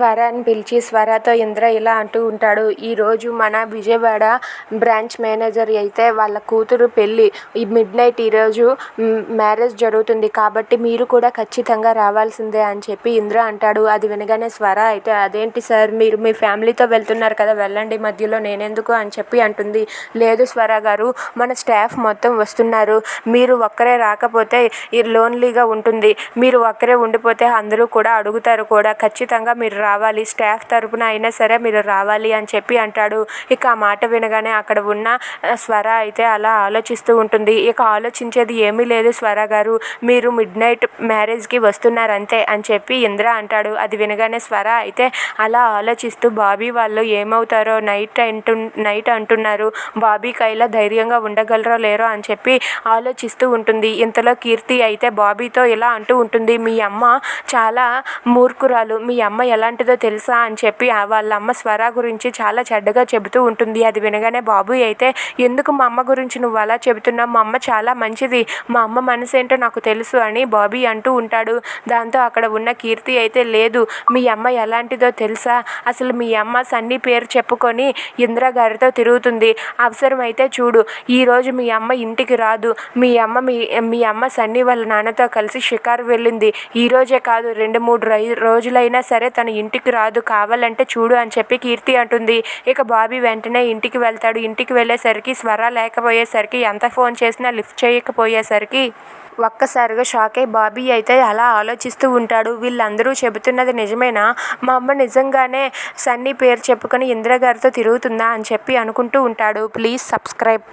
స్వరాని పిలిచి స్వరతో ఇంద్ర ఇలా అంటూ ఉంటాడు. ఈరోజు మన విజయవాడ బ్రాంచ్ మేనేజర్ అయితే వాళ్ళ కూతురు పెళ్ళి ఈ మిడ్ నైట్ ఈరోజు మ్యారేజ్ జరుగుతుంది కాబట్టి మీరు కూడా ఖచ్చితంగా రావాల్సిందే అని చెప్పి ఇంద్ర అంటాడు. అది వినగానే స్వర అయితే అదేంటి సార్ మీరు మీ ఫ్యామిలీతో వెళ్తున్నారు కదా వెళ్ళండి మధ్యలో నేనెందుకు అని చెప్పి అంటుంది. లేదు స్వర గారు మన స్టాఫ్ మొత్తం వస్తున్నారు. మీరు ఒక్కరే రాకపోతే ఈ లోన్లీగా ఉంటుంది. మీరు ఒక్కరే ఉండిపోతే అందరూ కూడా అడుగుతారు కూడా. ఖచ్చితంగా మీరు రావాలి స్టాఫ్ తరపున అయినా సరే మీరు రావాలి అని చెప్పి అంటాడు. ఇక ఆ మాట వినగానే అక్కడ ఉన్న స్వర అయితే అలా ఆలోచిస్తూ ఉంటుంది. ఇక ఆలోచించేది ఏమీ లేదు. స్వర గారు మీరు మిడ్ నైట్ మ్యారేజ్కి వస్తున్నారు అంతే అని చెప్పి ఇంద్ర అంటాడు. అది వినగానే స్వర అయితే అలా ఆలోచిస్తూ బాబీ వాళ్ళు ఏమవుతారో నైట్ అంటు నైట్ అంటున్నారు. బాబీ కైలా ధైర్యంగా ఉండగలరో లేరో అని చెప్పి ఆలోచిస్తూ ఉంటుంది. ఇంతలో కీర్తి అయితే బాబీతో ఇలా అంటూ ఉంటుంది. మీ అమ్మ చాలా మూర్ఖురాలు. మీ అమ్మ ఎలా ఎలాంటిదో తెలుసా అని చెప్పి వాళ్ళ అమ్మ స్వర గురించి చాలా చెడ్డగా చెబుతూ ఉంటుంది. అది వినగానే బాబు అయితే ఎందుకు మా అమ్మ గురించి నువ్వు అలా చెబుతున్నావు? మా అమ్మ చాలా మంచిది. మా అమ్మ మనసు ఏంటో నాకు తెలుసు అని బాబీ అంటూ ఉంటాడు. దాంతో అక్కడ ఉన్న కీర్తి అయితే లేదు మీ అమ్మ ఎలాంటిదో తెలుసా? అసలు మీ అమ్మ సన్నీ పేరు చెప్పుకొని ఇందిరా గారితో తిరుగుతుంది. అవసరమైతే చూడు ఈరోజు మీ అమ్మ ఇంటికి రాదు. మీ అమ్మ మీ మీ అమ్మ సన్నీ వాళ్ళ నాన్నతో కలిసి షికారు వెళ్ళింది. ఈరోజే కాదు రెండు మూడు రై రోజులైనా సరే తన ఇంటికి రాదు కావాలంటే చూడు అని చెప్పి కీర్తి అంటుంది. ఇక బాబీ వెంటనే ఇంటికి వెళ్తాడు. ఇంటికి వెళ్ళేసరికి స్వర లేకపోయేసరికి ఎంత ఫోన్ చేసినా లిఫ్ట్ చేయకపోయేసరికి ఒక్కసారిగా షాక్ అయ్యి బాబీ అయితే అలా ఆలోచిస్తూ ఉంటాడు. వీళ్ళందరూ చెబుతున్నది నిజమేనా? మా అమ్మ నిజంగానే సన్నీ పేరు చెప్పుకొని ఇందిరా గారితో తిరుగుతుందా అని చెప్పి అనుకుంటూ ఉంటాడు. Please subscribe.